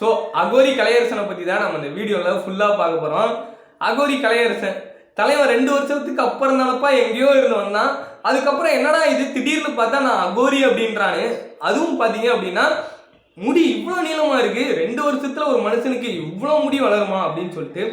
So Aghori கலையரசனை பற்றி தான் நம்ம இந்த வீடியோவில் ஃபுல்லாக பார்க்க போகிறோம் அகோரி கலையரசன் தலைவன் ரெண்டு வருஷத்துக்கு அப்புறம் தானப்பா எங்கேயோ இருந்து வந்தான். அதுக்கப்புறம் என்னடா இது? திடீர்னு பார்த்தா நான் அகோரி அப்படின்றானு. அதுவும் பார்த்தீங்க அப்படின்னா முடி இவ்வளோ நீளமாக இருக்குது ரெண்டு வருஷத்தில் ஒரு மனுஷனுக்கு இவ்வளோ முடி வளருமா அப்படின்னு சொல்லிட்டு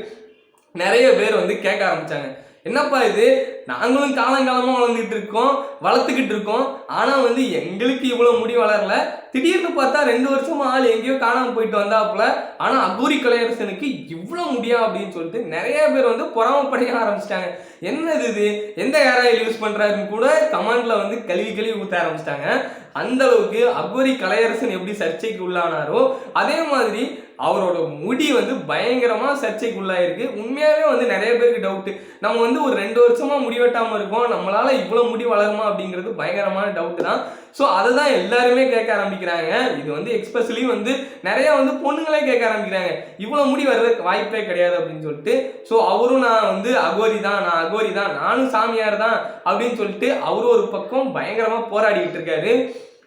நிறைய பேர் வந்து கேட்க ஆரம்பிச்சாங்க. என்னப்பா இது? நாங்களும் காலங்காலமாக வளர்ந்துக்கிட்டு இருக்கோம் வளர்த்துக்கிட்டு இருக்கோம். ஆனால் வந்து எங்களுக்கு இவ்வளோ முடி வளரல. திடீர்னு பார்த்தா ரெண்டு வருஷமா ஆள் எங்கேயோ காணாமல் போயிட்டு வந்தாப்புல. ஆனால் அகூரி கலையரசனுக்கு இவ்வளோ முடியும் அப்படின்னு சொல்லிட்டு நிறைய பேர் வந்து பொறாமப்படைய ஆரம்பிச்சிட்டாங்க. என்னது இது? எந்த ஏராயில் யூஸ் பண்ணுறாருன்னு கூட கமெண்ட்ல வந்து கழுவி கழுவி ஊற்ற ஆரம்பிச்சிட்டாங்க. அந்த அளவுக்கு அகோரி கலையரசன் எப்படி சர்ச்சைக்கு உள்ளானாரோ அதே மாதிரி அவரோட முடி வந்து பயங்கரமா சர்ச்சைக்கு உள்ளாயிருக்கு. உண்மையாவே வந்து நிறைய பேருக்கு டவுட்டு நம்ம வந்து ஒரு ரெண்டு வருஷமா முடி வெட்டாம இருக்கோம் நம்மளால் இவ்வளோ முடி வளருமா அப்படிங்கிறது பயங்கரமான டவுட் தான். ஸோ அதை தான் எல்லாருமே கேட்க ஆரம்பிக்கிறாங்க. இது வந்து எக்ஸ்பெஷலி வந்து நிறைய வந்து பொண்ணுங்களே கேட்க ஆரம்பிக்கிறாங்க. இவ்வளோ முடி வர்றதுக்கு வாய்ப்பே கிடையாது அப்படின்னு சொல்லிட்டு. ஸோ அவரும் நான் வந்து அகோரி தான் நான் அகோரி தான் நானும் சாமியார் தான் அப்படின்னு சொல்லிட்டு அவரும் ஒரு பக்கம் பயங்கரமாக போராடிக்கிட்டு இருக்காரு.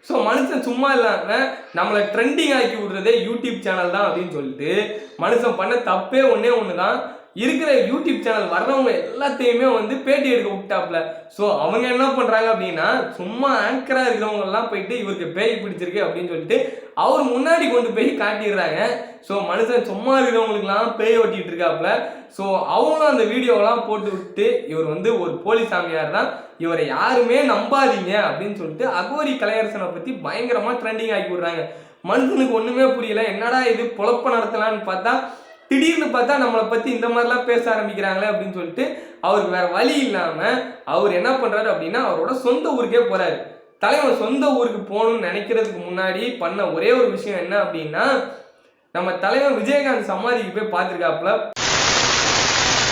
ஸோ மனுஷன் சும்மா இல்லாமல் நம்மளை ட்ரெண்டிங் ஆக்கி விடுறதே யூடியூப் சேனல் தான் அப்படின்னு சொல்லிட்டு மனுஷன் பண்ண தப்பே ஒன்றே ஒன்று தான் இருக்கிற யூடியூப் சேனல் வர்றவங்க எல்லாத்தையுமே வந்து பேட்டி எடுக்க விட்டாப்ல. ஸோ அவங்க என்ன பண்ணுறாங்க அப்படின்னா சும்மா ஆங்கராக இருக்கிறவங்கலாம் போயிட்டு இவருக்கு பேய் பிடிச்சிருக்கு அப்படின்னு சொல்லிட்டு அவர் முன்னாடி கொண்டு போய் காட்டிடுறாங்க. ஸோ மனுஷன் சும்மா இருக்கிறவங்களுக்குலாம் பேய் ஓட்டிகிட்டு இருக்காப்புல ஸோ அவங்களும் அந்த வீடியோவெல்லாம் போட்டு விட்டு இவர் வந்து ஒரு போலி சாமியார் தான். இவரை யாருமே நம்பாதீங்க அப்படின்னு சொல்லிட்டு அகோரி கலையரசனை பற்றி பயங்கரமாக ட்ரெண்டிங் ஆக்கி விடுறாங்க. மனுஷனுக்கு ஒன்றுமே புரியல. என்னடா இது பொழப்ப நடத்தலான்னு பார்த்தா திடீர்னு பார்த்தா நம்மளை பற்றி இந்த மாதிரிலாம் பேச ஆரம்பிக்கிறாங்களே அப்படின்னு சொல்லிட்டு அவருக்கு வேற வழி இல்லாமல் அவர் என்ன பண்ணுறாரு அப்படின்னா அவரோட சொந்த ஊருக்கே போகிறாரு தலைவன் சொந்த ஊருக்கு போகணும்னு நினைக்கிறதுக்கு முன்னாடி பண்ண ஒரே ஒரு விஷயம் என்ன அப்படின்னா நம்ம தலைவன் விஜயகாந்த் சமாதிக்கு போய் பார்த்துருக்காப்புல.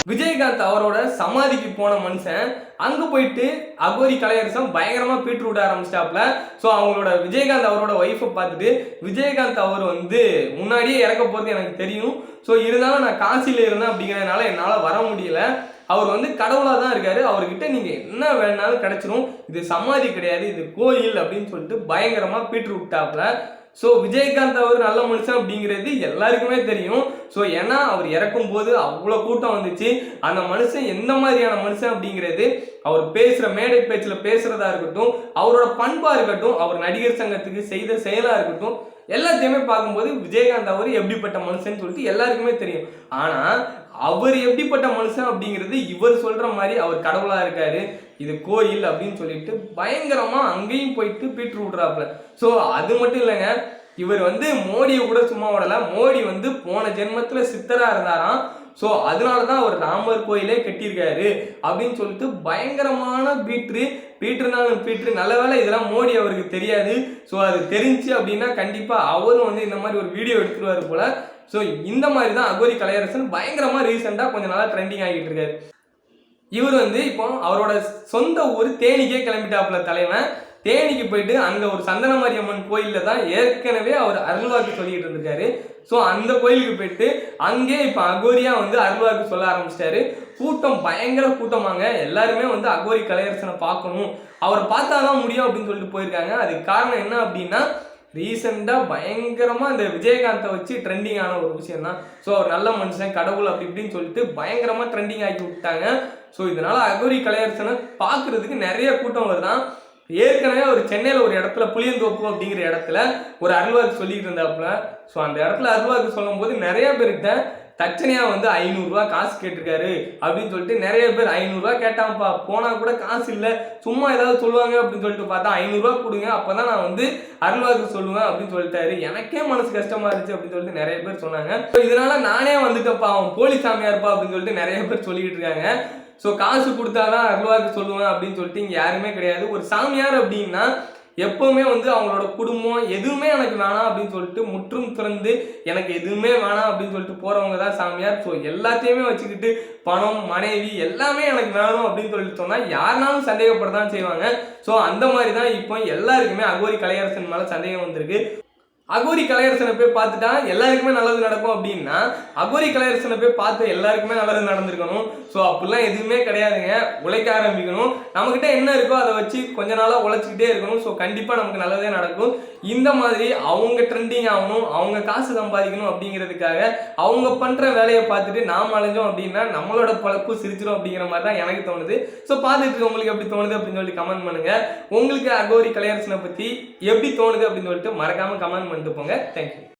விஜயகாந்த் அவரோட சமாதிக்கு போன மனுஷன் அங்கே போயிட்டு அகோரி கலையரசம் பயங்கரமாக பீட்டு விட ஆரம்பிச்சிட்டாப்ல ஸோ அவங்களோட விஜயகாந்த் அவரோட ஒய்ஃபை பார்த்துட்டு விஜயகாந்த் அவர் வந்து முன்னாடியே இறக்க போகிறது எனக்கு தெரியும். ஸோ இருந்தாலும் நான் காசியில் இருந்தேன் அப்படிங்கிறதுனால என்னால் வர முடியல. அவர் வந்து கடவுளாக தான் இருக்காரு. அவர்கிட்ட நீங்கள் என்ன வேணாலும் கிடைச்சிரும். இது சமாதி கிடையாது. இது கோயில் அப்படின்னு சொல்லிட்டு பயங்கரமாக பீட்ரு விட்டாப்புல. ஸோ விஜயகாந்த் அவர் நல்ல மனுஷன் அப்படிங்கிறது எல்லாருக்குமே தெரியும். ஸோ ஏன்னா அவர் இறக்கும் போது அவ்வளோ கூட்டம் வந்துச்சு. அந்த மனுஷன் எந்த மாதிரியான மனுஷன் அப்படிங்கிறது அவர் பேசுகிற மேடை பேச்சில் பேசுகிறதா இருக்கட்டும் அவரோட பண்பாக இருக்கட்டும் அவர் நடிகர் சங்கத்துக்கு செய்த செயலாக இருக்கட்டும் எல்லாத்தையுமே பார்க்கும்போது விஜயகாந்த் அவர் எப்படிப்பட்ட மனுஷன் சொல்லிட்டு எல்லாருக்குமே தெரியும். ஆனால் அவர் எப்படிப்பட்ட மனுஷன் அப்படிங்கிறது இவர் சொல்கிற மாதிரி அவர் கடவுளாக இருக்காரு இது கோயில் அப்படின்னு சொல்லிட்டு பயங்கரமாக அங்கேயும் போயிட்டு பீட்டு விட்றாப்புல ஸோ அது மட்டும் இல்லைங்க இவர் வந்து மோடியை கூட சும்மா விடலை. மோடி வந்து போன ஜென்மத்தில் சித்தராக இருந்தாராம். ஸோ அதனால தான் அவர் ராமர் கோயிலே கட்டியிருக்காரு அப்படின்னு சொல்லிட்டு பயங்கரமான பீட்ரு பீட்ருனாலும் பீட்ரு நல்ல வேலை இதெல்லாம் மோடி அவருக்கு தெரியாது. ஸோ அது தெரிஞ்சு அப்படின்னா கண்டிப்பாக அவரும் வந்து இந்த மாதிரி ஒரு வீடியோ எடுத்துருவார் போல். ஸோ இந்த மாதிரி தான் அகோரி கலையரசன் பயங்கரமாக ரீசெண்டாக கொஞ்சம் நாளாக ட்ரெண்டிங் ஆகிட்டு இருக்காரு. இவர் வந்து இப்போ அவரோட சொந்த ஊர் தேனிக்கே கிளம்பிட்டாப்புல தலைவன். தேனிக்கு போயிட்டு அங்கே ஒரு சந்தனமாரியம்மன் கோயிலில் தான் ஏற்கனவே அவர் அருள்வாக்கு சொல்லிட்டு இருந்திருக்காரு. ஸோ அந்த கோயிலுக்கு போயிட்டு அங்கே இப்போ அகோரியா வந்து அருள்வாக்கு சொல்ல ஆரம்பிச்சிட்டாரு. கூட்டம் பயங்கர கூட்டமாங்க. எல்லாருமே வந்து அகோரி கலையரசனை பார்க்கணும். அவரை பார்த்தா தான் முடியும் அப்படின்னு சொல்லிட்டு போயிருக்காங்க. அதுக்கு காரணம் என்ன அப்படின்னா ரீசெண்டாக பயங்கரமாக இந்த விஜயகாந்தை வச்சு ட்ரெண்டிங் ஆன ஒரு விஷயம் தான் ஸோ அவர் நல்ல மனுஷன் கடவுள் அப்படி இப்படின்னு சொல்லிட்டு பயங்கரமாக ட்ரெண்டிங் ஆக்கி விட்டாங்க. ஸோ இதனால் அகோரி கலையரசனை பார்க்கறதுக்கு நிறைய கூட்டம் வருதான் ஏற்கனவே அவர் சென்னையில் ஒரு இடத்துல புளியந்தோப்பு அப்படிங்கிற இடத்துல ஒரு அருள்வாக்கு சொல்லிட்டு இருந்தாப்புல. ஸோ அந்த இடத்துல அருள்வாக்கு சொல்லும்போது நிறைய பேர்கிட்ட தச்சனையாக வந்து ஐநூறுரூவா காசு கேட்டிருக்காரு அப்படின்னு சொல்லிட்டு நிறைய பேர் ஐநூறுரூவா கேட்டான்ப்பா போனால் கூட காசு இல்லை. சும்மா ஏதாவது சொல்லுவாங்க அப்படின்னு சொல்லிட்டு பார்த்தா ஐநூறுரூவா கொடுங்க அப்போ தான் நான் வந்து அருள்வாக்கு சொல்லுவேன் அப்படின்னு சொல்லிட்டாரு. எனக்கே மனசு கஷ்டமா இருந்துச்சு அப்படின்னு சொல்லிட்டு நிறைய பேர் சொன்னாங்க. ஸோ இதனால நானே வந்துட்டப்பா அவன் போலி சாமியார்ப்பா அப்படின்னு சொல்லிட்டு நிறைய பேர் சொல்லிக்கிட்டு இருக்காங்க. ஸோ காசு கொடுத்தாதான் அருள்வாக்கு சொல்லுவேன் அப்படின்னு சொல்லிட்டு இங்கே யாருமே கிடையாது. ஒரு சாமியார் அப்படின்னா எப்பவுமே வந்து அவங்களோட குடும்பம் எதுவுமே எனக்கு வேணாம் அப்படின்னு சொல்லிட்டு முற்றும் திறந்து எனக்கு எதுவுமே வேணாம் அப்படின்னு சொல்லிட்டு போறவங்க தான் சாமியார். ஸோ எல்லாத்தையுமே வச்சுக்கிட்டு பணம் மனைவி எல்லாமே எனக்கு வேணும் அப்படின்னு சொல்லிட்டு சொன்னால் யாருனாலும் சந்தேகப்பட தான் செய்வாங்க. ஸோ அந்த மாதிரி தான் இப்போ எல்லாருக்குமே அகோரி கலையரசன் மேலே சந்தேகம் வந்திருக்கு. அகோரி கலையரசனை போய் பார்த்துட்டா எல்லாருக்குமே நல்லது நடக்கும் அப்படின்னா அகோரி கலையரசனை போய் பார்த்து எல்லாருக்குமே நல்லது நடந்திருக்கணும். ஸோ அப்படிலாம் எதுவுமே கிடையாதுங்க. உழைக்க ஆரம்பிக்கணும். நம்மக்கிட்ட என்ன இருக்கோ அதை வச்சு கொஞ்ச நாளாக உழைச்சிக்கிட்டே இருக்கணும். ஸோ கண்டிப்பாக நமக்கு நல்லதே நடக்கும். இந்த மாதிரி அவங்க ட்ரெண்டிங் ஆகணும் அவங்க காசு சம்பாதிக்கணும் அப்படிங்கிறதுக்காக அவங்க பண்ணுற வேலையை பார்த்துட்டு நாம் அலைஞ்சோம் அப்படின்னா நம்மளோட பழப்பு சிரிச்சிடும் அப்படிங்கிற மாதிரி தான் எனக்கு தோணுது. ஸோ பார்த்துட்டு உங்களுக்கு எப்படி தோணுது அப்படின்னு சொல்லிட்டு கமெண்ட் பண்ணுங்க. உங்களுக்கு அகோரி கலையரசனை பற்றி எப்படி தோணுது அப்படின்னு சொல்லிட்டு மறக்காமல் கமெண்ட் பண்ணிட்டு போங்க தேங்க்யூ